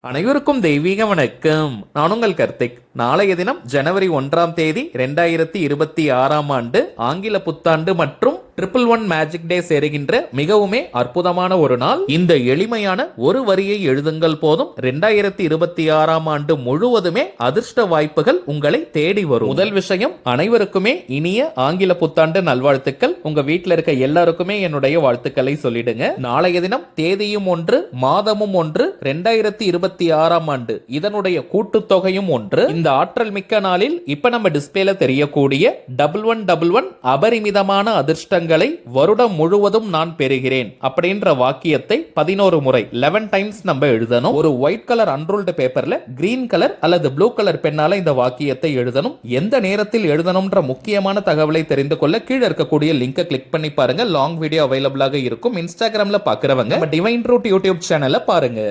அனைவருக்கும் தெய்வீக வணக்கம். நான் உங்கள் கர்த்திக். நாளைய தினம் ஜனவரி ஒன்றாம் தேதி ரெண்டாயிரத்தி இருபத்தி ஆறாம் ஆண்டு ஆங்கில புத்தாண்டு மற்றும் ட்ரிபிள் ஒன் மேஜிக் டே சேருகின்ற மிகவுமே அற்புதமான ஒரு நாள். இந்த எளிமையான ஒரு வரியை எழுதுங்கள் போதும். ரெண்டாயிரத்தி இருபத்தி ஆறாம் ஆண்டு முழுவதுமே அதிர்ஷ்ட வாய்ப்புகள் உங்களை தேடி வரும். முதல் விஷயம் அனைவருக்குமே இனிய ஆங்கில புத்தாண்டு நல்வாழ்த்துக்கள். உங்க வீட்டில் இருக்க எல்லாருக்குமே என்னுடைய வாழ்த்துக்களை சொல்லிடுங்க. நாளைய தினம் தேதியும் ஒன்று மாதமும் ஒன்று ரெண்டாயிரத்தி இருபத்தி ஆறாம் ஆண்டு. இதனுடைய கூட்டுத்தொகையும் ஒன்று. இந்த ஆற்றல் மிக்க நாளில் இப்ப நம்ம டிஸ்பிளேல தெரியக்கூடிய டபுள் ஒன் டபுள் ஒன் அபரிமிதமான அதிர்ஷ்டங்கள் வருடம் முழுவதும் நான் பெறுகிறேன் அப்படின்ற வாக்கியத்தை பதினோரு முறை லெவன் டைம்ஸ் நம்ம எழுதணும். ஒரு ஒயிட் கலர் அன்ரோல்டு பேப்பர்ல கிரீன் கலர் அல்லது ப்ளூ கலர் பெண்ணால இந்த வாக்கியத்தை எழுதணும். எந்த நேரத்தில் எழுதணும்ன்ற முக்கியமான தகவலை தெரிந்து கொள்ள கீழே இருக்கக்கூடிய லிங்கை கிளிக் பண்ணி பாருங்க. லாங் வீடியோ அவைலபிளாக இருக்கும். இன்ஸ்டாகிராம்ல பாக்குறவங்க டிவைன் ரூட் யூடியூப் சேனல்ல பாருங்க.